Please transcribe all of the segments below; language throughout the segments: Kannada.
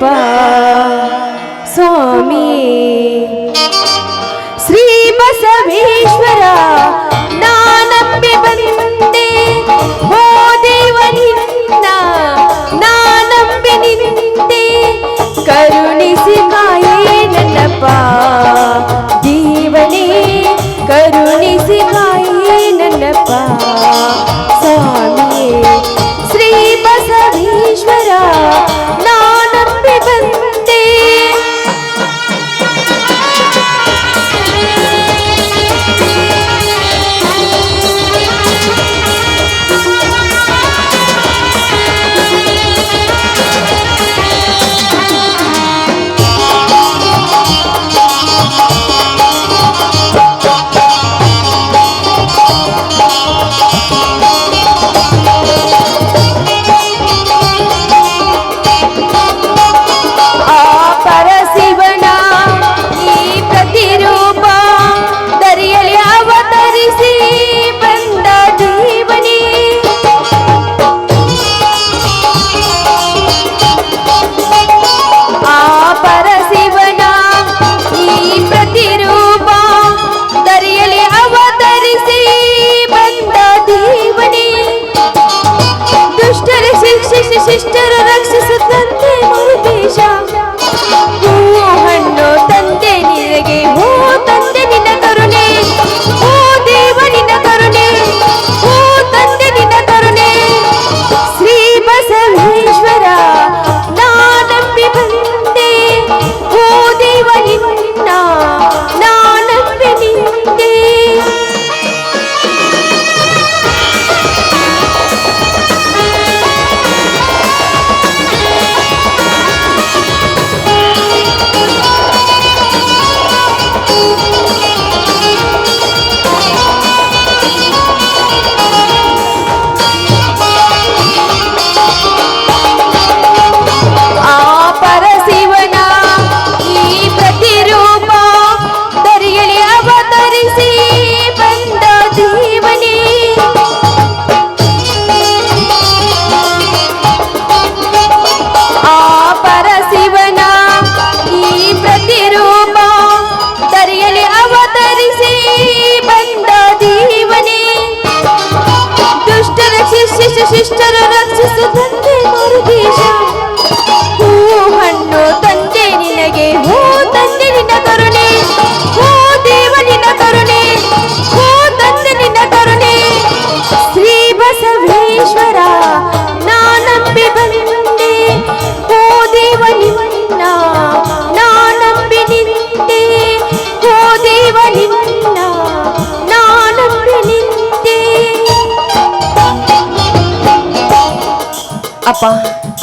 Bye.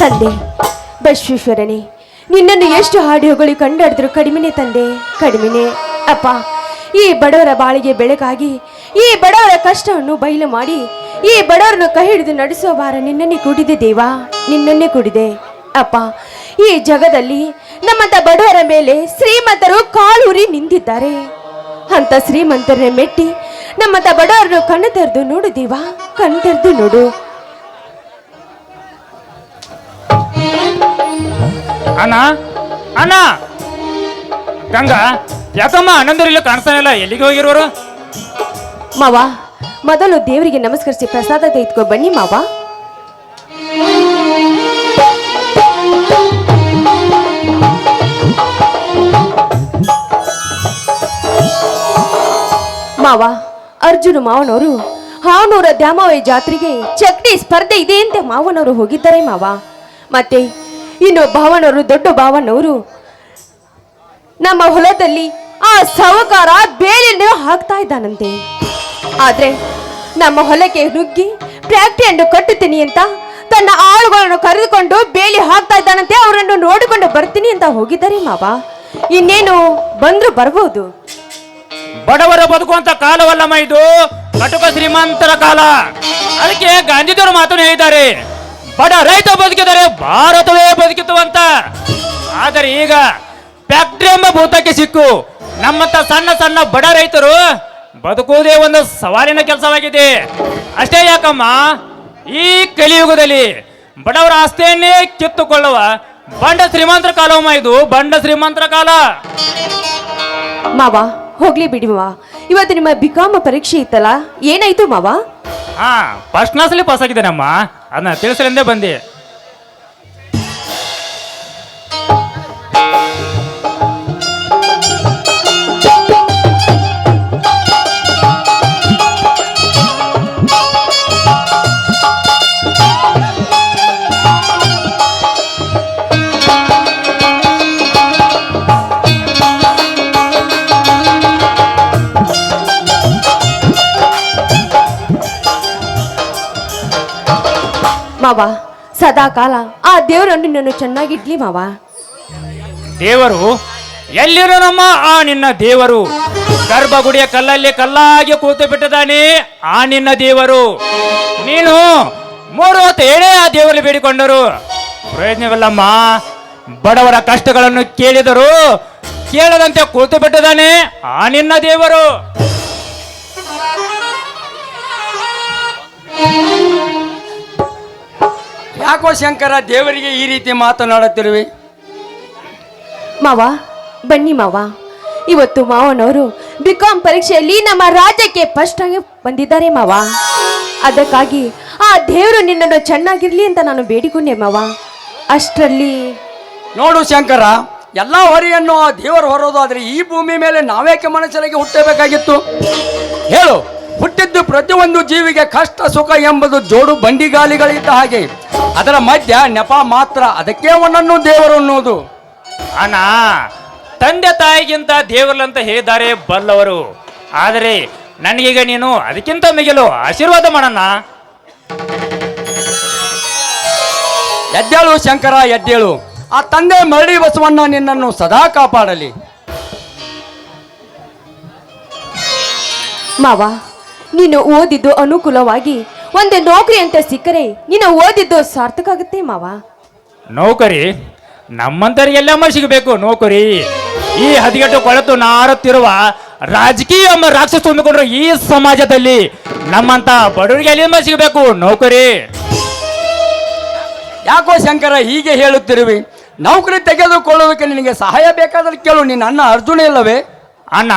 ತಂದೆ ಬಶ್ವೇಶ್ವರನೇ ನಿನ್ನನ್ನು ಎಷ್ಟು ಹಾಡಿಯೋಗಳು ಕಂಡಾಡಿದ್ರು ಕಡಿಮೆನೆ ತಂದೆ, ಕಡಿಮೆನೆ. ಅಪ್ಪ, ಈ ಬಡವರ ಬಾಳಿಗೆ ಬೆಳಕಾಗಿ, ಈ ಬಡವರ ಕಷ್ಟವನ್ನು ಬಯಲು ಮಾಡಿ, ಈ ಬಡವರನ್ನು ಕೈ ಹಿಡಿದು ನಡೆಸುವ ಭಾರ ನಿನ್ನನ್ನೇ ಕೂಡಿದೆ ದೇವಾ, ನಿನ್ನನ್ನೇ ಕೂಡಿದೆ. ಅಪ್ಪ, ಈ ಜಗದಲ್ಲಿ ನಮ್ಮಂತ ಬಡವರ ಮೇಲೆ ಶ್ರೀಮಂತರು ಕಾಲೂರಿ ನಿಂತಿದ್ದಾರೆ. ಅಂತ ಶ್ರೀಮಂತರನ್ನ ಮೆಟ್ಟಿ ನಮ್ಮಂತ ಬಡವರನ್ನು ಕಣ್ಣು ತೆರೆದು ನೋಡು ದೇವಾ, ಕಣ್ಣು ತೆರೆದು ನೋಡು. ಅಣ್ಣ? ಅಣ್ಣ? ಗಂಗಾ, ಯಾಕಮ್ಮ ಅಣ್ಣಂದಿರಿಲ್ಲ ಕಾಣಿಸ್ತಾನೆ ಇಲ್ಲ ಎಲ್ಲಿಗೆ ಹೋಗಿರೋರು? ಮಾವ, ಮೊದಲು ದೇವರಿಗೆ ನಮಸ್ಕರಿಸಿ ಪ್ರಸಾದ ತೆಗೆದುಕೊ ಬನ್ನಿ ಮಾವ. ಮಾವ, ಅರ್ಜುನ ಮಾವನವರು ಹಾನೂರ ದ್ಯಾಮವಯ ಜಾತ್ರೆಗೆ ಚಕ್ಡಿ ಸ್ಪರ್ಧೆ ಇದೆ ಅಂತ ಮಾವನವರು ಹೋಗಿದ್ದಾರೆ ಮಾವ. ಮತ್ತೆ ಇನ್ನು ಭಾವನವರು ದೊಡ್ಡ ಭಾವನವರು ನಮ್ಮ ಹೊಲದಲ್ಲಿ ಆ ಸಹಕಾರ ಬೇಳೆಯನ್ನು ಹಾಕ್ತಾ ಇದ್ದಾನಂತೆ. ಆದ್ರೆ ನಮ್ಮ ಹೊಲಕ್ಕೆ ನುಗ್ಗಿ ಫ್ಯಾಕ್ಟ್ರಿಯನ್ನು ಕಟ್ಟುತ್ತೀನಿ ಅಂತ ತನ್ನ ಆಳುಗಳನ್ನು ಕರೆದುಕೊಂಡು ಬೇಲಿ ಹಾಕ್ತಾ ಇದ್ದಾನಂತೆ, ಅವರನ್ನು ನೋಡಿಕೊಂಡು ಬರ್ತೀನಿ ಅಂತ ಹೋಗಿದ್ದಾರೆ ಮಾವ. ಇನ್ನೇನು ಬಂದ್ರು ಬರಬಹುದು ಬಡವರ ಬದುಕುವಂತ ಕಾಲವಲ್ಲಮ್ಮ ಇದು ಕಟುಕ ಶ್ರೀಮಂತರ ಕಾಲ. ಅದಕ್ಕೆ ಗಾಂಧೀಜಿಯವರು ಮಾತನ್ನು ಹೇಳಿದ್ದಾರೆ. ಬಡ ರೈತ ಬದುಕಿದರೆ ಭಾರತವೇ ಬದುಕಿತು ಅಂತ ಆದರೆ ಈಗ ಫ್ಯಾಕ್ಟ್ರಿ ಎಂಬ ಭೂತಕ್ಕೆ ಸಿಕ್ಕು. ನಮ್ಮಂತ ಸಣ್ಣ ಸಣ್ಣ ಬಡ ರೈತರು ಬದುಕುವುದೇ ಒಂದು ಸವಾಲಿನ ಕೆಲಸವಾಗಿದೆ. ಅಷ್ಟೇ ಯಾಕಮ್ಮ? ಈ ಕಲಿಯುಗದಲ್ಲಿ ಬಡವರ ಆಸ್ತಿಯನ್ನೇ ಕಿತ್ತುಕೊಳ್ಳುವ ಬಂಡ ಶ್ರೀಮಂತರ ಕಾಲವಮ್ಮ ಇದು ಬಂಡ ಶ್ರೀಮಂತರ ಕಾಲ. ಮಾವ ಹೋಗ್ಲಿ ಬಿಡಿ ಮಾವ. ಇವತ್ತು ನಿಮ್ಮ ಬಿಕಾಮ ಪರೀಕ್ಷೆ ಇತ್ತಲ್ಲ? ಏನಾಯ್ತು ಮಾವ? ಹಾ ಫಸ್ಟ್ ಕ್ಲಾಸಲ್ಲಿ ಪಾಸ್ ಆಗಿದ್ದೇನಮ್ಮ? ಅದನ್ನ ತಿಳಿಸಲೆಂದೇ ಬಂದೆ ಮಾವ. ಸದಾ ಕಾಲ ಆ ದೇವರನ್ನು ನಿನ್ನನ್ನು ಚೆನ್ನಾಗಿಡ್ಲಿ ಮಾವ. ದೇವರು ಎಲ್ಲಿರೋನಮ್ಮ ಆ ನಿನ್ನ ದೇವರು? ಗರ್ಭಗುಡಿಯ ಕಲ್ಲಲ್ಲಿ ಕಲ್ಲಾಗಿ ಕೂತು ಬಿಟ್ಟಿದ್ದಾನೆ ಆ ನಿನ್ನ ದೇವರು. ನೀನು ಮೂರು ಹೊತ್ತು ಏನೇ ಆ ದೇವರಲ್ಲಿ ಬೇಡಿಕೊಂಡರು. ಪ್ರಯೋಜನವಿಲ್ಲಮ್ಮ, ಬಡವರ ಕಷ್ಟಗಳನ್ನು ಕೇಳಿದರು ಕೇಳದಂತೆ ಕೂತು ಬಿಟ್ಟಿದ್ದಾನೆ ಆ ನಿನ್ನ ದೇವರು. ಯಾಕೋ ಶಂಕರ ದೇವರಿಗೆ ಈ ರೀತಿ ಮಾತನಾಡುತ್ತಿರುವೆ ಮಾವ ಬನ್ನಿ ಮಾವ. ಇವತ್ತು ಮಾವನವರು ಬಿ ಬಿಕಾಂ ಪರೀಕ್ಷೆಯಲ್ಲಿ ನಮ್ಮ ರಾಜ್ಯಕ್ಕೆ ಫಸ್ಟ್ ಆಗಿ ಬಂದಿದ್ದಾರೆ ಮಾವ. ಅದಕ್ಕಾಗಿ ಆ ದೇವರು ನಿನ್ನನ್ನು ಚೆನ್ನಾಗಿರ್ಲಿ ಅಂತ ನಾನು ಬೇಡಿಕೊಂಡೆ ಮಾವ. ಅಷ್ಟರಲ್ಲಿ ನೋಡು ಶಂಕರ ಎಲ್ಲ ಹೊರೆಯನ್ನು ಆ ದೇವರು ಹೊರೋದು ಆದರೆ ಈ ಭೂಮಿ ಮೇಲೆ ನಾವೇಕೆ ಮನುಷ್ಯರಿಗೆ ಹುಟ್ಟಬೇಕಾಗಿತ್ತು? ಹೇಳು. ಹುಟ್ಟಿದ್ದು ಪ್ರತಿಯೊಂದು ಜೀವಿಗೆ ಕಷ್ಟ ಸುಖ ಎಂಬುದು ಜೋಡು ಬಂಡಿಗಾಲಿಗಳಿದ್ದ ಹಾಗೆ. ಅದರ ಮಧ್ಯ ನೆಪ ಮಾತ್ರ ಅದಕ್ಕೆ ಒಂದನ್ನು ದೇವರು ಅನ್ನೋದು. ಅಣ್ಣ ತಂದೆ ತಾಯಿಗಿಂತ ದೇವರಲ್ಲಂತ ಹೇಳಿದ್ದಾರೆ ಬಲ್ಲವರು. ಆದರೆ ನನಗೀಗ ನೀನು ಅದಕ್ಕಿಂತ ಮಿಗಿಲು ಆಶೀರ್ವಾದ ಮಾಡಣ್ಣ. ಎದ್ದೇಳು ಶಂಕರ ಎದ್ದೇಳು. ಆ ತಂದೆ ಮರಳಿ ಬಸವಣ್ಣ ನಿನ್ನನ್ನು ಸದಾ ಕಾಪಾಡಲಿ. ಮಾವ ನೀನು ಓದಿದ್ದು ಅನುಕೂಲವಾಗಿ ಒಂದು ನೌಕರಿ ಅಂತ ಸಿಕ್ಕರೆ ನೀನು ಓದಿದ್ದು ಸಾರ್ಥಕ ಆಗುತ್ತೆ ಮಾವ. ನೌಕರಿ? ನಮ್ಮಂತರಿಗೆಲ್ಲಮ್ಮ ಸಿಗಬೇಕು ನೌಕರಿ. ಈ ಹದಿಗೆಟ್ಟು ಕೊಳೆತು ನಾರುತ್ತಿರುವ ರಾಜಕೀಯ ಎಂಬ ರಾಕ್ಷಸ ತುಂಬಿಕೊಂಡ್ರು ಈ ಸಮಾಜದಲ್ಲಿ. ನಮ್ಮಂತ ಬಡವರಿಗೆ ಎಲ್ಲಿಂದ ಸಿಗಬೇಕು? ನೌಕರಿ. ಯಾಕೋ ಶಂಕರ ಹೀಗೆ ಹೇಳುತ್ತಿರುವಿ. ನೌಕರಿ ತೆಗೆದುಕೊಳ್ಳೋದಕ್ಕೆ ನಿನಗೆ ಸಹಾಯ ಬೇಕಾದ್ರೆ ಕೇಳು ನಿನ್ನ ಅಣ್ಣ ಅರ್ಜುನ ಇಲ್ಲವೇ ಅಣ್ಣ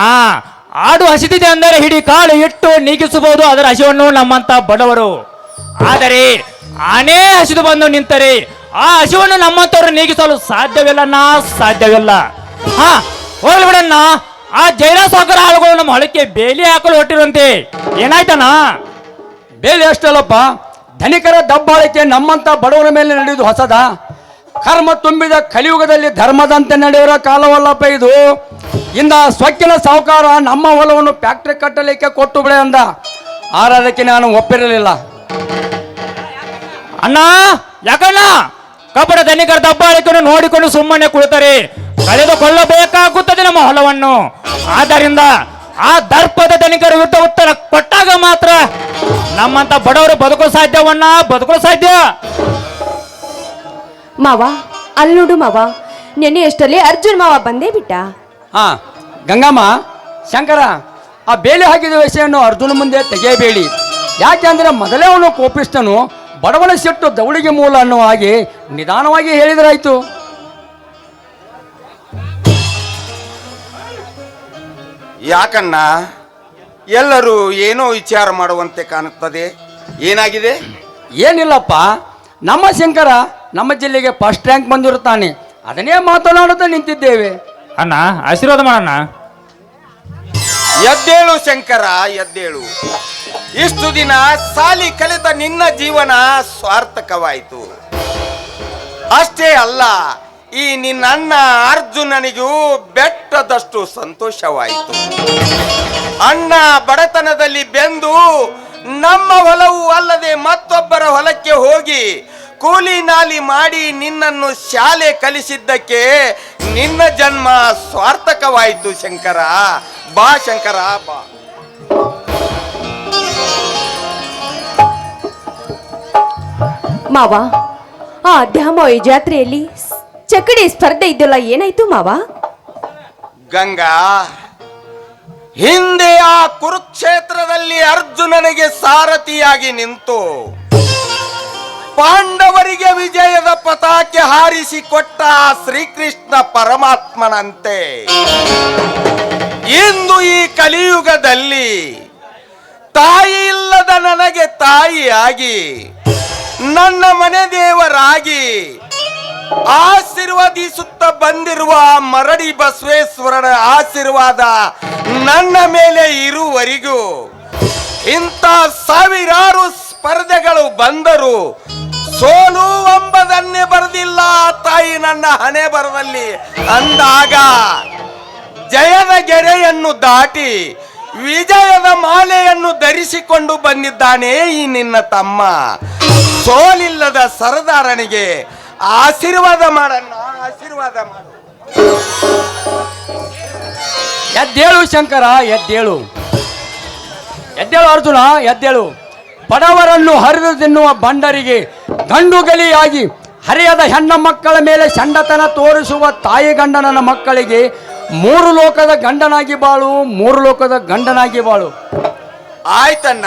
ಆಡು ಹಸಿದಿದೆ ಅಂದರೆ ಹಿಡಿ ಕಾಳು ಇಟ್ಟು ನೀಗಿಸಬಹುದು, ಅದರ ಹಸಿವನ್ನು ನಮ್ಮಂತ ಬಡವರು. ಆದರೆ ಆನೆ ಹಸಿದು ಬಂದು ನಿಂತರೆ ಆ ಹಸಿವನ್ನು ನಮ್ಮಂತವರು ನೀಗಿಸಲು ಸಾಧ್ಯವಿಲ್ಲ. ನಾ ಸಾಧ್ಯವಿಲ್ಲ ಹಾ ಆ ಜೈಲ ಸಾಗರ ಆಳುಗಳು ನಮ್ಮ ಹೊಳಕ್ಕೆ ಬೇಲಿ ಹಾಕಲು ಹೊಟ್ಟಿರುವಂತೆ ಏನಾಯ್ತಣ್ಣ? ಬೇಲಿ ಅಷ್ಟಲ್ಲಪ್ಪ ಧನಿಕರ ದಬ್ಬಾಳಿಕೆ ನಮ್ಮಂತ ಬಡವರ ಮೇಲೆ ನಡೆಯುವುದು ಹೊಸದ? ಕರ್ಮ ತುಂಬಿದ ಕಲಿಯುಗದಲ್ಲಿ ಧರ್ಮದಂತೆ ನಡೆಯುವ ಕಾಲವಲ್ಲಪ್ಪ ಇದು. ಇಂದ ಸ್ವಕ್ಕಿನ ಸಾಹುಕಾರ ನಮ್ಮ ಹೊಲವನ್ನು ಫ್ಯಾಕ್ಟ್ರಿ ಕಟ್ಟಲಿಕ್ಕೆ ಕೊಟ್ಟು ಬಿಡೆ ಅಂದ. ಆರಾಧಕ್ಕೆ ನಾನು ಒಪ್ಪಿರಲಿಲ್ಲ. ಅಣ್ಣ, ಯಾಕಣ್ಣ? ಕಬಡ ಧನಿಕರ ದಬ್ಬಾಳಿಕೆಯನ್ನು ನೋಡಿಕೊಂಡು ಸುಮ್ಮನೆ ಕುಳಿತರೆ. ಕಳೆದುಕೊಳ್ಳಬೇಕಾಗುತ್ತದೆ ನಮ್ಮ ಹೊಲವನ್ನು. ಆದ್ದರಿಂದ ಆ ದರ್ಪದ ಧನಿಕರ ವಿರುದ್ಧ ಉತ್ತರ ಕೊಟ್ಟಾಗ ಮಾತ್ರ ನಮ್ಮಂತ ಬಡವರು ಬದುಕಲು ಸಾಧ್ಯವನ್ನ ಬದುಕಲು ಸಾಧ್ಯ? ಮಾವ ಅಲ್ಲಿ ನೋಡು ಮಾವ ನೆನ್ನೆ ಎಷ್ಟರಲ್ಲಿ ಅರ್ಜುನ್ ಮಾವ ಬಂದೇ ಬಿಟ್ಟ? ಹಾ ಗಂಗಮ್ಮ ಶಂಕರ ಆ ಬೇಲೆ ಹಾಕಿದ ವಿಷಯವನ್ನು ಅರ್ಜುನ ಮುಂದೆ ತೆಗೆಯಬೇಡಿ. ಯಾಕೆ ಅಂದ್ರೆ ಮೊದಲೇ ಅವನು ಕೋಪಿಸ್ತನು ಬಡವಣ ಸೆಟ್ಟು ದೌಡಿಗೆ ಮೂಲ ಅನ್ನೋ ಹಾಗೆ ನಿಧಾನವಾಗಿ ಹೇಳಿದ್ರಾಯ್ತು. ಯಾಕಣ್ಣ ಎಲ್ಲರೂ ಏನೋ ವಿಚಾರ ಮಾಡುವಂತೆ ಕಾಣುತ್ತದೆ? ಏನಾಗಿದೆ? ಏನಿಲ್ಲಪ್ಪ ನಮ್ಮ ಶಂಕರ ನಮ್ಮ ಜಿಲ್ಲೆಗೆ ಫಸ್ಟ್ ರ್ಯಾಂಕ್ ಬಂದಿರುತ್ತಾನೆ. ಅದನ್ನೇ ಮಾತನಾಡುತ್ತಾ ನಿಂತಿದ್ದೇವೆ. ಅಣ್ಣ ಆಶೀರ್ವಾದ ಮಾಡಣ್ಣ ಎದ್ದೇಳು ಶಂಕರ ಎದ್ದೇಳು. ಇಷ್ಟು ದಿನ ಸಾಲಿ ಕಲಿತ ನಿನ್ನ ಜೀವನ ಸ್ವಾರ್ಥಕವಾಯಿತು. ಅಷ್ಟೇ ಅಲ್ಲ ಈ ನಿನ್ನ ಅಣ್ಣ ಅರ್ಜುನನಿಗೂ ಬೆಟ್ಟದಷ್ಟು ಸಂತೋಷವಾಯಿತು. ಅಣ್ಣ ಬಡತನದಲ್ಲಿ ಬೆಂದು ನಮ್ಮ ಹೊಲವು ಅಲ್ಲದೆ ಮತ್ತೊಬ್ಬರ ಹೊಲಕ್ಕೆ ಹೋಗಿ ಕೂಲಿ ನಾಲಿ ಮಾಡಿ ನಿನ್ನನ್ನು ಶಾಲೆ ಕಲಿಸಿದ್ದಕ್ಕೆ ನಿನ್ನ ಜನ್ಮ ಸ್ವಾರ್ಥಕವಾಯಿತು ಶಂಕರ. ಬಾ ಶಂಕರ ಬಾ. ಮಾವ ಆ ದ್ಯಾಮೋಯಿ ಜಾತ್ರೆಯಲ್ಲಿ ಚಕಡಿ ಸ್ಪರ್ಧೆ ಇದ್ದಲ್ಲ ಏನಾಯ್ತು ಮಾವ? ಗಂಗಾ ಹಿಂದೆ ಆ ಕುರುಕ್ಷೇತ್ರದಲ್ಲಿ ಅರ್ಜುನನಿಗೆ ಸಾರಥಿಯಾಗಿ ನಿಂತು. ಪಾಂಡವರಿಗೆ ವಿಜಯದ ಪತಾಕೆ ಹಾರಿಸಿ ಕೊಟ್ಟ ಶ್ರೀಕೃಷ್ಣ ಪರಮಾತ್ಮನಂತೆ. ಇಂದು ಈ ಕಲಿಯುಗದಲ್ಲಿ ತಾಯಿ ಇಲ್ಲದ ನನಗೆ ತಾಯಿಯಾಗಿ, ನನ್ನ ಮನೆ ದೇವರಾಗಿ ಆಶೀರ್ವದಿಸುತ್ತ ಬಂದಿರುವ ಮರಡಿ ಬಸವೇಶ್ವರನ ಆಶೀರ್ವಾದ ನನ್ನ ಮೇಲೆ ಇರುವರಿಗೂ ಇಂಥ ಸಾವಿರಾರು ಸ್ಪರ್ಧೆಗಳು ಬಂದರು ಸೋಲು ಎಂಬುದನ್ನೇ ಬರೆದಿಲ್ಲ, ತಾಯಿ ನನ್ನ ಹಣೆ ಬರದಲ್ಲಿ. ಅಂದಾಗ ಜಯದ ಗೆರೆಯನ್ನು ದಾಟಿ ವಿಜಯದ ಮಾಲೆಯನ್ನು ಧರಿಸಿಕೊಂಡು ಬಂದಿದ್ದಾನೆ ಈ ನಿನ್ನ ತಮ್ಮ. ಸೋಲಿಲ್ಲದ ಸರದಾರನಿಗೆ ಆಶೀರ್ವಾದ ಮಾಡಣ್ಣ, ಆಶೀರ್ವಾದ ಮಾಡು. ಎದ್ದೇಳು ಶಂಕರ, ಎದ್ದೇಳು. ಎದ್ದೇಳು ಅರ್ಜುನ, ಎದ್ದೇಳು. ಬಡವರನ್ನು ಹರಿದು ತಿನ್ನುವ ಬಂಡರಿಗೆ ಗಂಡುಗಲಿಯಾಗಿ ಹರಿಯದ ಹೆಣ್ಣ ಮಕ್ಕಳ ಮೇಲೆ ಸಂಡತನ ತೋರಿಸುವ ತಾಯಿ ಗಂಡನನ ಮಕ್ಕಳಿಗೆ ಮೂರು ಲೋಕದ ಗಂಡನಾಗಿ ಬಾಳು, ಮೂರು ಲೋಕದ ಗಂಡನಾಗಿ ಬಾಳು. ಆಯ್ತನ್ನ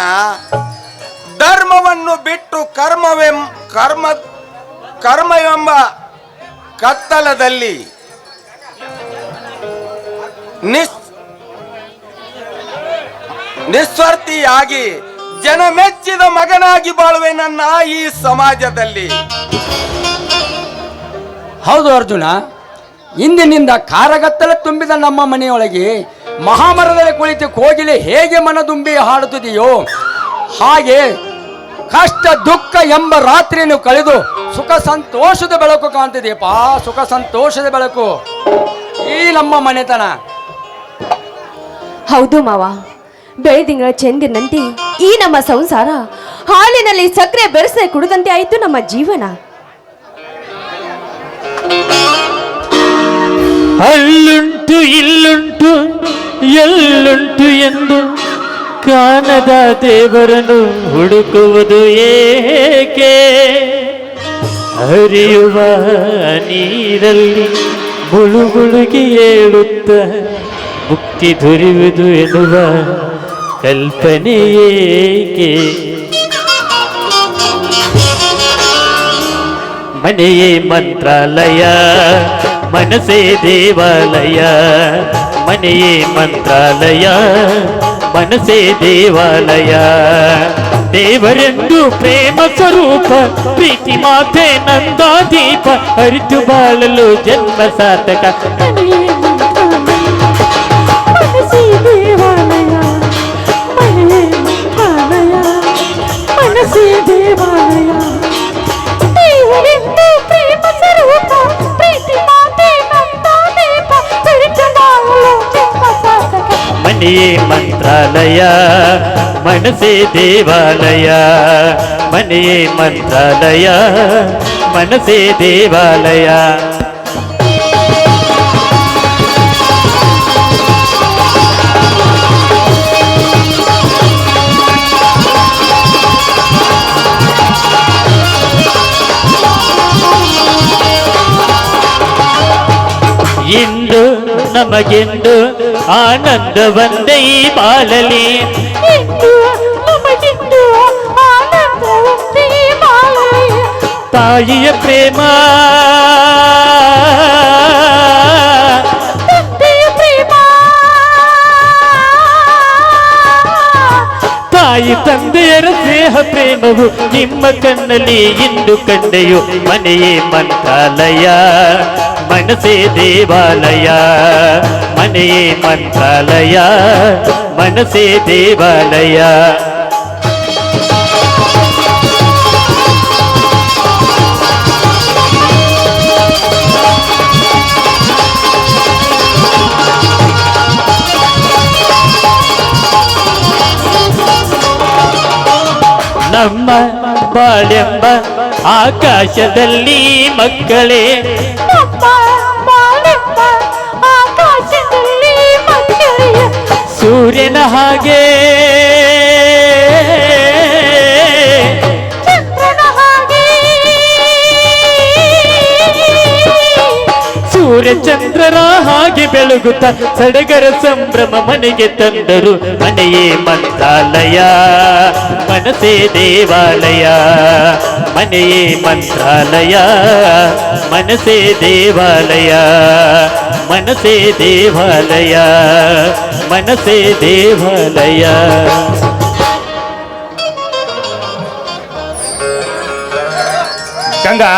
ಧರ್ಮವನ್ನು ಬಿಟ್ಟು ಕರ್ಮವೆಂ, ಕರ್ಮ, ಕರ್ಮವೆಂಬ ಕತ್ತಲದಲ್ಲಿ ನಿಸ್ ನಿಸ್ವಾರ್ಥಿಯಾಗಿ ಜನ ಮೆಚ್ಚಿದ ಮಗನಾಗಿ ಬಾಳುವೆ ನನ್ನ ಈ ಸಮಾಜದಲ್ಲಿ. ಹೌದು ಅರ್ಜುನ ಇಂದಿನಿಂದ ಕಾರಗತ್ತಲೆ ತುಂಬಿದ ನಮ್ಮ ಮನೆಯೊಳಗೆ ಮಹಾಮರದಲ್ಲಿ ಕುಳಿತು ಕೋಗಿಲೆ ಹೇಗೆ ಮನದುಂಬಿ ಹಾಡುತ್ತಿದೆಯೋ ಹಾಗೆ ಕಷ್ಟ ದುಃಖ ಎಂಬ ರಾತ್ರಿಯನ್ನು ಕಳೆದು ಸುಖ ಸಂತೋಷದ ಬೆಳಕು ಕಾಣ್ತಿದೆಯಪ್ಪ ಸುಖ ಸಂತೋಷದ ಬೆಳಕು. ಈ ನಮ್ಮ ಮನೆತನ. ಹೌದು ಮಾವ. ಬೆಳೆದಿಂಗಳ ಚೆಂದಿನಂತೆ ಈ ನಮ್ಮ ಸಂಸಾರ. ಹಾಲಿನಲ್ಲಿ ಸಕ್ಕರೆ ಬೆರೆಸದೆ ಕುಡಿದಂತೆ ಆಯಿತು ನಮ್ಮ ಜೀವನ. ಅಲ್ಲುಂಟು ಇಲ್ಲುಂಟು, ಎಲ್ಲುಂಟು ಎಂದು ಕಾಣದ ದೇವರನ್ನು ಹುಡುಕುವುದು ಏಕೆ? ಹರಿಯುವ ನೀರಲ್ಲಿ ಮುಳುಗುಳುಗಿ ಏಳುತ್ತ, ಮುಕ್ತಿ ದೊರೆಯುವುದು ಎನ್ನುವ ಕಲ್ಪನೆ ಏಕೆ ಮನೆಯೇ ಮಂತ್ರಾಲಯ ಮನಸೇ ದೇವಾಲಯ ಮನೆಯೇ ಮಂತ್ರಾಲಯ ಮನಸೇ ದೇವಾಲಯ ದೇವರೆಂದು ಪ್ರೇಮ ಸ್ವರೂಪ ಪ್ರೀತಿ ಮಾತೆ ನಂದಾದೀಪ ಅರಿತು ಬಾಳಲು ಜನ್ಮ ಸಾರ್ಥಕ ಮನಸೇ ದೇವಾಲಯ ದೇವರೆಂದು ಪ್ರೇಮ ಸ್ವರೂಪ ಪ್ರೀತಿ ಮಾತೆ ನಂದಾದೀಪ ಅರಿತು ಬಾಳಲು ಜನ್ಮ ಸಾರ್ಥಕ ಮನೆಯೇ ಮಂತ್ರಾಲಯ ಮನಸೇ ದೇವಾಲಯ ಮನೆಯೇ ಮಂತ್ರಾಲಯ ನಮಗೆಂದು ಆನಂದವಂದೈ ಬಾಳಲಿ ಬಾಳಲಿ. ತಾಯಿಯ ಪ್ರೇಮ. ತಾಯಿ ತಂದೆಯರ ಸ್ನೇಹ ಪ್ರೇಮವು ನಿಮ್ಮ ಕಣ್ಣಲ್ಲಿ ಇಂದು ಕಂಡೆಯು ಮನೆಯೇ ಮಂತ್ರಾಲಯ. ಮನಸೇ ದೇವಾಲಯ ಮನೆಯೇ ಮಂತ್ರಾಲಯ ಮನಸೇ ದೇವಾಲಯ ನಮ್ಮ ಬಾಳೆಂಬ ಆಕಾಶದಲ್ಲಿ ಮಕ್ಕಳೇ ಸೂರ್ಯನ ಹಾಗೆ. ಸೂರ್ಯ ಚಂದ್ರನ ಹಾಗೆ ಬೆಳಗುತ್ತ ಸಡಗರ ಸಂಭ್ರಮ ಮನೆಗೆ ತಂದರು ಮನೆಯೇ ಮಂತ್ರಾಲಯ ಮನಸೇ ದೇವಾಲಯ ಮನೆಯೇ ಮಂತ್ರಾಲಯ ಮನಸೇ ದೇವಾಲಯ. ಮನಸೇ ದೇವಾಲಯ ಮನಸೇ ದೇವಾಲಯ. ಗಂಗಾ?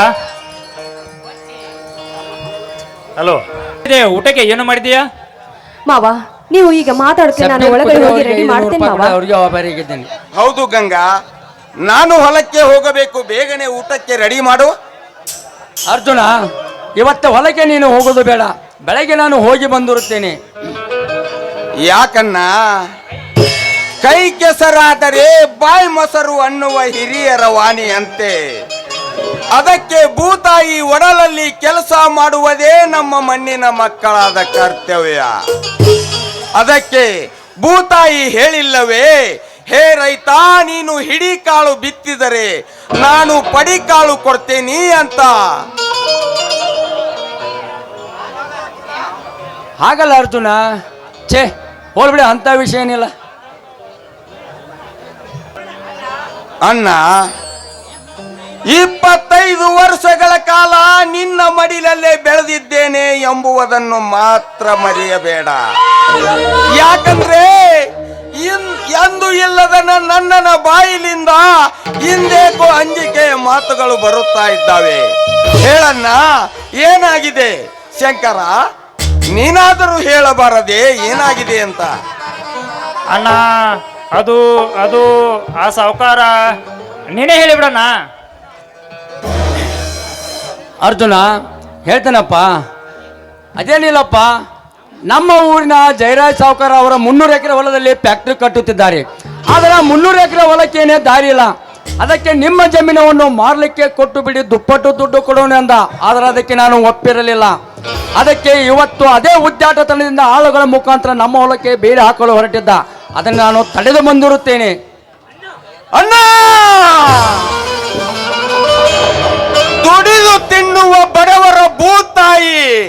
ಹಲೋ. ಇದೆ ಊಟಕ್ಕೆ ಏನು ಮಾಡಿದೀಯಾ ಮಾವ ನೀವು ಈಗ ಮಾತಾಡ್ತೀನಿ ನಾನು ಒಳಗಡೆ ಹೋಗಿ ರೆಡಿ ಮಾಡ್ತೇನೆ ಮಾವ. ಅವ್ರಿಗೆ ವ್ಯಾಪಾರಿಗಿದ್ದೇನೆ ಹೌದು ಗಂಗಾ ನಾನು ಹೊಲಕ್ಕೆ ಹೋಗಬೇಕು ಬೇಗನೆ ಊಟಕ್ಕೆ ರೆಡಿ ಮಾಡು. ಅರ್ಜುನ ಇವತ್ತು ಹೊಲಕ್ಕೆ ನೀನು ಹೋಗೋದು ಬೇಡ. ಬೆಳಗ್ಗೆ ನಾನು ಹೋಗಿ ಬಂದಿರುತ್ತೇನೆ. ಯಾಕನ್ನ ಕೈ ಕೆಸರಾದರೆ ಬಾಯಿ ಮೊಸರು ಅನ್ನುವ ಹಿರಿಯರ ವಾಣಿಯಂತೆ. ಅದಕ್ಕೆ ಭೂತಾಯಿ ಒಡಲಲ್ಲಿ ಕೆಲಸ ಮಾಡುವುದೇ ನಮ್ಮ ಮಣ್ಣಿನ ಮಕ್ಕಳಾದ ಕರ್ತವ್ಯ. ಅದಕ್ಕೆ ಭೂತಾಯಿ ಹೇಳಿಲ್ಲವೇ, ಹೇ ರೈತ, ನೀನು ಹಿಡಿ ಕಾಳು ಬಿತ್ತಿದರೆ ನಾನು ಪಡಿ ಕಾಳು ಕೊಡ್ತೇನಿ ಅಂತ. ಹಾಗಲ್ಲ ಅರ್ಜುನ. ಛೇ ಹೋಲ್ಬಿಡಿ ಅಂತ ವಿಷಯ ಏನಿಲ್ಲ. ಅಣ್ಣ, ಇಪ್ಪತ್ತೈದು ವರ್ಷಗಳ ಕಾಲ ನಿನ್ನ ಮಡಿಲಲ್ಲೇ ಬೆಳೆದಿದ್ದೇನೆ ಎಂಬುವುದನ್ನು ಮಾತ್ರ ಮರೆಯಬೇಡ. ಯಾಕಂದ್ರೆ ಎಂದು ಇಲ್ಲದ ನನ್ನನ ಬಾಯಿಲಿಂದ ಹಿಂದೇಕೋ ಅಂಜಿಕೆ ಮಾತುಗಳು ಬರುತ್ತಾ ಇದ್ದಾವೆ. ಹೇಳಣ್ಣ, ಏನಾಗಿದೆ ಶಂಕರ? ನೀನಾದರೂ ಹೇಳಬಾರದೆ ಏನಾಗಿದೆ ಅಂತ? ಅಣ್ಣ ಅದು ಅದು ಆ ಸಾವುಕಾರ ನೀನೇ ಹೇಳಿಬಿಡಣ್ಣ. ಅರ್ಜುನ ಹೇಳ್ತೇನಪ್ಪ? ಅದೇನಿಲ್ಲಪ್ಪ ನಮ್ಮ ಊರಿನ ಜಯರಾಜ್ ಸಾವುಕಾರ ಅವರ ಮುನ್ನೂರು ಎಕರೆ ಹೊಲದಲ್ಲಿ ಫ್ಯಾಕ್ಟ್ರಿ ಕಟ್ಟುತ್ತಿದ್ದಾರೆ. ಆದರೆ ಆ ಮುನ್ನೂರು ಎಕರೆ ಹೊಲಕ್ಕೇನೆ ದಾರಿ ಇಲ್ಲ. ಅದಕ್ಕೆ ನಿಮ್ಮ ಜಮೀನವನ್ನು ಮಾರಲಿಕ್ಕೆ ಕೊಟ್ಟು ಬಿಡಿ ದುಪ್ಪಟ್ಟು ದುಡ್ಡು ಕೊಡೋಣ ಅಂದ. ಆದರೆ ಅದಕ್ಕೆ ನಾನು ಒಪ್ಪಿರಲಿಲ್ಲ. ಅದಕ್ಕೆ ಇವತ್ತು ಅದೇ ಉದ್ಯಾಟತನದಿಂದ ಆಳುಗಳ ಮುಖಾಂತರ ನಮ್ಮ ಹೊಲಕ್ಕೆ ಬೇರೆ ಹಾಕಲು ಹೊರಟಿದ್ದ. ಅದನ್ನು ನಾನು ತಡೆದು ಬಂದಿರುತ್ತೇನೆ. ಅಣ್ಣ! ದುಡಿದು ತಿನ್ನುವ ಬಡವರ ಭೂತಾಯಿ,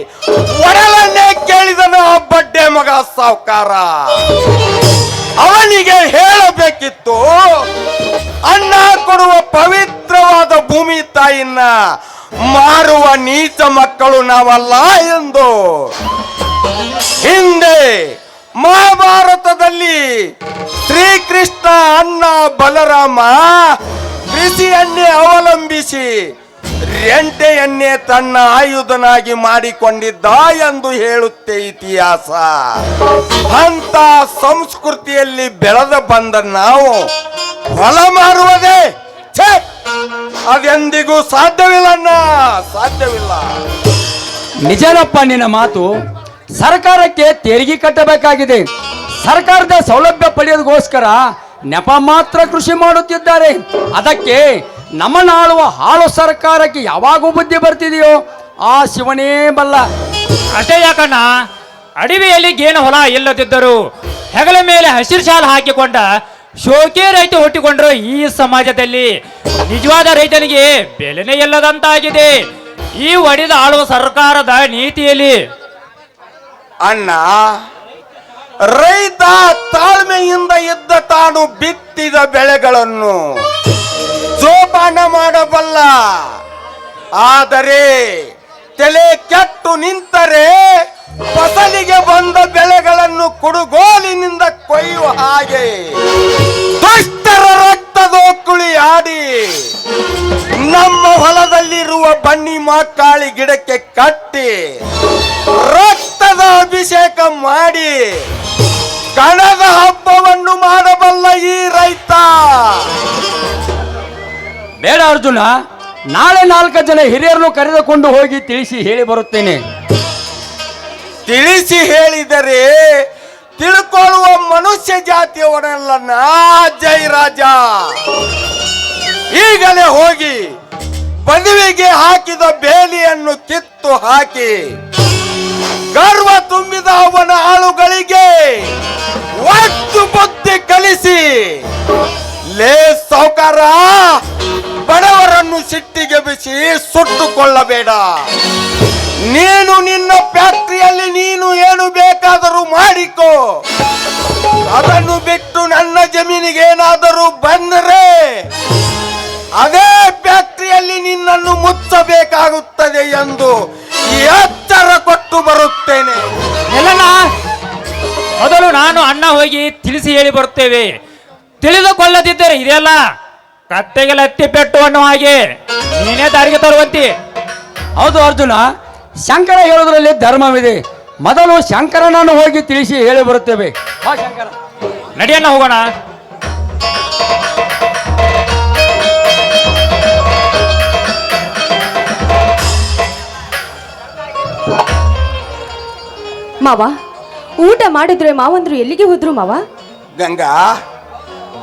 ಒಡಲನ್ನೇ ಕೇಳಿದನು ಆ ಬಡ್ಡೆ ಮಗ ಸಾವುಕಾರ. ಅವನಿಗೆ ಹೇಳಬೇಕಿತ್ತು ತಾಯಿನ ಮಾರುವ ನೀಚ ಮಕ್ಕಳು ನಾವಲ್ಲ ಎಂದು ಹಿಂದೆ ಮಹಾಭಾರತದಲ್ಲಿ ಶ್ರೀಕೃಷ್ಣ ಅಣ್ಣ ಬಲರಾಮ ಕೃಷಿಯನ್ನೇ ಅವಲಂಬಿಸಿ ರೆಂಟೆಯನ್ನೇ ತನ್ನ ಆಯುಧನಾಗಿ ಮಾಡಿಕೊಂಡಿದ್ದ ಎಂದು ಹೇಳುತ್ತೆ ಇತಿಹಾಸ ಅಂತ ಸಂಸ್ಕೃತಿಯಲ್ಲಿ ಬೆಳೆದ ಬಂದ ನಾವು ಹೊಲ ಮಾರುವುದೇ ಛೇ! ಅದೆಂದಿಗೂ ಸಾಧ್ಯವಿಲ್ಲಣ್ಣ ಸಾಧ್ಯವಿಲ್ಲ. ನಿಜನಪ್ಪ ನಿನ್ನ ಮಾತು ಸರ್ಕಾರಕ್ಕೆ ತೆರಿಗೆ ಕಟ್ಟಬೇಕಾಗಿದೆ. ಸರ್ಕಾರದ ಸೌಲಭ್ಯ ಪಡೆಯೋದಕ್ಕೋಸ್ಕರ ನೆಪ ಮಾತ್ರ ಕೃಷಿ ಮಾಡುತ್ತಿದ್ದಾರೆ. ಅದಕ್ಕೆ ನಮ್ಮನಾಳುವ ಹಾಳು ಸರ್ಕಾರಕ್ಕೆ ಯಾವಾಗೂ ಬುದ್ಧಿ ಬರ್ತಿದೆಯೋ ಆ ಶಿವನೇ ಬಲ್ಲ. ಅಷ್ಟೇ ಯಾಕಣ್ಣ? ಅಡವಿಯಲ್ಲಿ ಗೇನು ಹೊಲ ಇಲ್ಲದಿದ್ದರು ಹೆಗಲ ಮೇಲೆ ಹಸಿರು ಶಾಲು ಹಾಕಿಕೊಂಡ ಶೋಕಿ ರೈತ ಹುಟ್ಟಿಕೊಂಡ್ರು ಈ ಸಮಾಜದಲ್ಲಿ. ನಿಜವಾದ ರೈತನಿಗೆ ಬೆಲೆನೇ ಇಲ್ಲದಂತಾಗಿದೆ. ಈ ಒಡೆದ ಆಳುವ ಸರ್ಕಾರದ ನೀತಿಯಲ್ಲಿ. ಅಣ್ಣ, ರೈತ ತಾಳ್ಮೆಯಿಂದ ಇದ್ದ ತಾನು ಬಿತ್ತಿದ ಬೆಳೆಗಳನ್ನು ಜೋಪಾನ ಮಾಡಬಲ್ಲ. ಆದರೆ ತಲೆ ಕೆಟ್ಟು ನಿಂತರೆ ಫಸಲಿಗೆ ಬಂದ ಬೆಳೆಗಳನ್ನು ಕುಡುಗೋಲಿನಿಂದ ಕೊಯ್ಯುವ ಹಾಗೆ. ದುಷ್ಟರ ರಕ್ತದೋಕುಳಿ ಆಡಿ. ನಮ್ಮ ಹೊಲದಲ್ಲಿರುವ ಬನ್ನಿ ಮಾಕಾಳಿ ಗಿಡಕ್ಕೆ ಕಟ್ಟಿ. ರಕ್ತದ ಅಭಿಷೇಕ ಮಾಡಿ. ಕಣದ ಹಬ್ಬವನ್ನು ಮಾಡಬಲ್ಲ ಈ ರೈತ. ಬೇಡ ಅರ್ಜುನ, ನಾಳೆ ನಾಲ್ಕು ಜನ ಹಿರಿಯರನ್ನು ಕರೆದುಕೊಂಡು ಹೋಗಿ ತಿಳಿಸಿ ಹೇಳಿ ಬರುತ್ತೇನೆ. ತಿಳಿಸಿ ಹೇಳಿದರೆ ತಿಳ್ಕೊಳ್ಳುವ ಮನುಷ್ಯ ಜಾತಿಯವರೆಲ್ಲ ನಾ ಜೈ ರಾಜ ಈಗಲೇ ಹೋಗಿ ಬದುವಿಗೆ ಹಾಕಿದ ಬೇಲಿಯನ್ನು ಕಿತ್ತು ಹಾಕಿ ಗರ್ವ ತುಂಬಿದ ಅವನ ಆಳುಗಳಿಗೆ ಒಟ್ಟು ಬುದ್ಧಿ ಕಲಿಸಿ. ಲೇ ಸೌಕಾರ ಬಡವರನ್ನು ಸಿಟ್ಟಿಗೆ ಬಿಸಿ ಸುಟ್ಟುಕೊಳ್ಳಬೇಡ. ನೀನು ನಿನ್ನ ಫ್ಯಾಕ್ಟ್ರಿಯಲ್ಲಿ ನೀನು ಏನು ಬೇಕಾದರೂ ಮಾಡಿಕೋ. ಅದನ್ನು ಬಿಟ್ಟು ನನ್ನ ಜಮೀನಿಗೆ ಏನಾದರೂ ಬಂದರೆ ಅದೇ ಫ್ಯಾಕ್ಟ್ರಿಯಲ್ಲಿ ನಿನ್ನನ್ನು ಮುಚ್ಚಬೇಕಾಗುತ್ತದೆ ಎಂದು ಎಚ್ಚರ ಕೊಟ್ಟು ಬರುತ್ತೇನೆ. ಎಲ್ಲಣ್ಣ ಮೊದಲು ನಾನು ಅಣ್ಣ ಹೋಗಿ ತಿಳಿಸಿ ಹೇಳಿ ಬರುತ್ತೇವೆ ತಿಳಿದುಕೊಳ್ಳದಿದ್ದರೆ ಇದೆಲ್ಲ ಕತ್ತೆಗೆ ಲತ್ತಿ ಪೆಟ್ಟು ಅನ್ನೋ ಹಾಗೆ. ನೀನೇ ದಾರಿಗೆ ತರುವಂತಿ. ಹೌದು ಅರ್ಜುನ ಶಂಕರ ಹೇಳೋದ್ರಲ್ಲಿ ಧರ್ಮವಿದೆ. ಮೊದಲು ಶಂಕರನನ್ನು ಹೋಗಿ ತಿಳಿಸಿ ಹೇಳಿ ಬರುತ್ತೇವೆ. ಹಾ ಶಂಕರ. ನಡೆಯನ್ನ ಹೋಗೋಣ. ಮಾವ ಊಟ ಮಾಡಿದ್ರೆ ಮಾವಂದ್ರು ಎಲ್ಲಿಗೆ ಹೋದ್ರು ಮಾವ? ಗಂಗಾ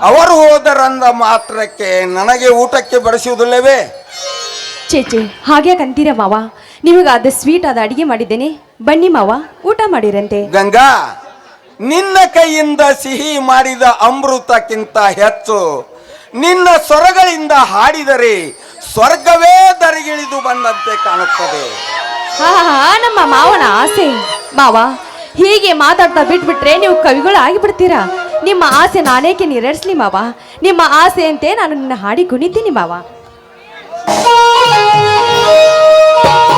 ಅವರು ಹೋದರಂದ ಮಾತ್ರಕ್ಕೆ ನನಗೆ ಊಟಕ್ಕೆ ಬಡಿಸುವುದಿಲ್ಲವೇ? ಚೇಚೆ ಹಾಗೆ ಕಂತೀರ ಮಾವ. ನಿಮಗೆ ಆದ ಸ್ವೀಟ್ ಆದ ಅಡಿಗೆ ಮಾಡಿದ್ದೇನೆ. ಬನ್ನಿ ಮಾವ ಊಟ ಮಾಡಿರಂತೆ. ಗಂಗಾ ನಿನ್ನ ಕೈಯಿಂದ ಸಿಹಿ ಮಾಡಿದ ಅಮೃತಕ್ಕಿಂತ ಹೆಚ್ಚು ನಿನ್ನ ಸ್ವರಗಳಿಂದ ಹಾಡಿದರೆ ಸ್ವರ್ಗವೇ ದರಿಗಿಳಿದು ಬಂದಂತೆ ಕಾಣುತ್ತದೆ. ಹಾ ಹಾ ನಮ್ಮ ಮಾವನ ಆಸೆ. ಮಾವ ಹೀಗೆ ಮಾತಾಡ್ತಾ ಬಿಟ್ಬಿಟ್ರೆ ನೀವು ಕವಿಗಳು ಆಗಿಬಿಡ್ತೀರಾ? ನಿಮ್ಮ ಆಸೆ ನಾನೇಕೆ ನೆರವೇರಿಸ್ಲಿ ಮಾವ? ನಿಮ್ಮ ಆಸೆಯಂತೆ ನಾನು ನಿನ್ನ ಹಾಡಿ ಕುಣಿತೀನಿ ಮಾವ.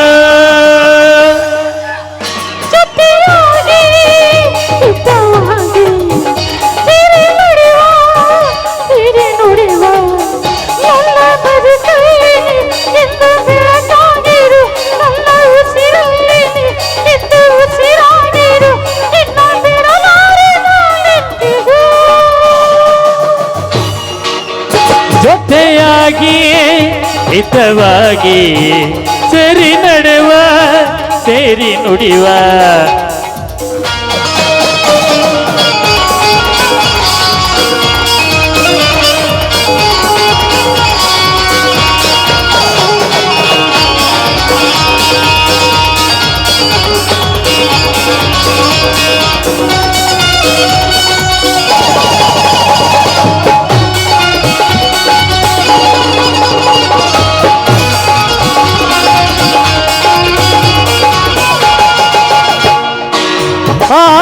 ಹಿತವಾಗಿ ಸರಿ ನಡೆವ ಸೇರಿ ನುಡಿವ.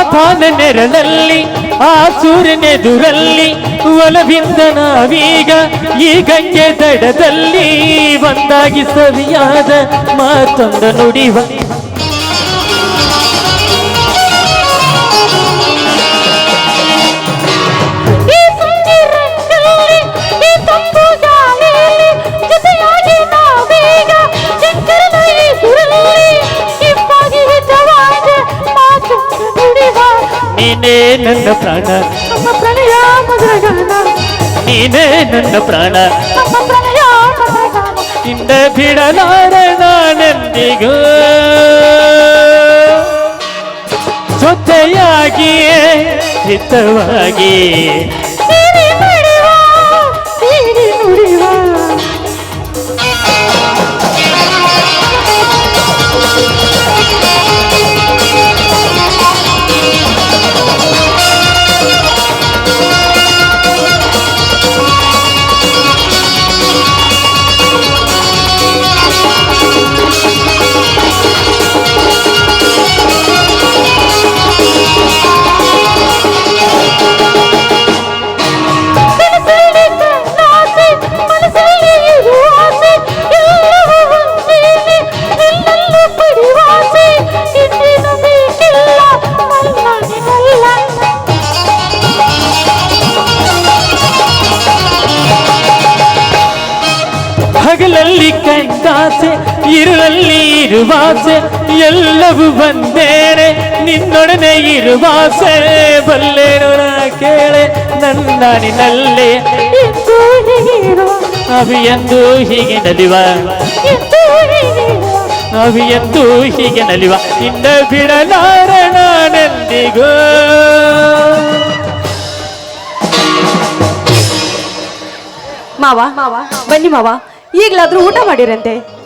ಆ ತಾನ ನೆರಳಲ್ಲಿ ಆ ಸೂರ್ಯನೆದುರಲ್ಲಿ ಒಲವಿಂದ ನಾವೀಗ ಈ ಗಂಗೆ ದಡದಲ್ಲಿ ಒಂದಾಗಿ ಸವಿಯಾದ ಮಾತೊಂದ ನುಡಿವ ನೀನೇ ನನ್ನ ಪ್ರಾಣ. ನಮ್ಮ ಪ್ರಣಯ ಮಧುರಗಾನ. ನೀನೇ ನನ್ನ ಪ್ರಾಣ. ನಮ್ಮ ಪ್ರಣಯ ಮಧುರಗಾನ. ನಿಂದ ಬಿಡಲಾರ ನಾನೆಂದಿಗೂ. ಜೊತೆಯಾಗಿಯೇ ಹಿತವಾಗಿ ಇರುವಾಸೆ ಎಲ್ಲವೂ ಬಂದೇನೆ. ನಿನ್ನೊಡನೆ ಇರುವಾಸೆ ಬಲ್ಲೇನು ನಾ ಕೇಳೆ ನನ್ನ ನಿನ್ನಲ್ಲೇ. ಅವಿಯಂದು ಹೀಗೆ ನಲಿವ. ಎಂದು ಅವಿಯಂದು ಹೀಗೆ ನಲಿವ. ನಿನ್ನ ಬಿಡಲಾರಣನೆಂದಿಗೂ ಮಾವ ಮಾವ ಬನ್ನಿ ಮಾವ. ಈಗಲಾದ್ರೂ ಊಟ ಮಾಡಿರಂತೆ.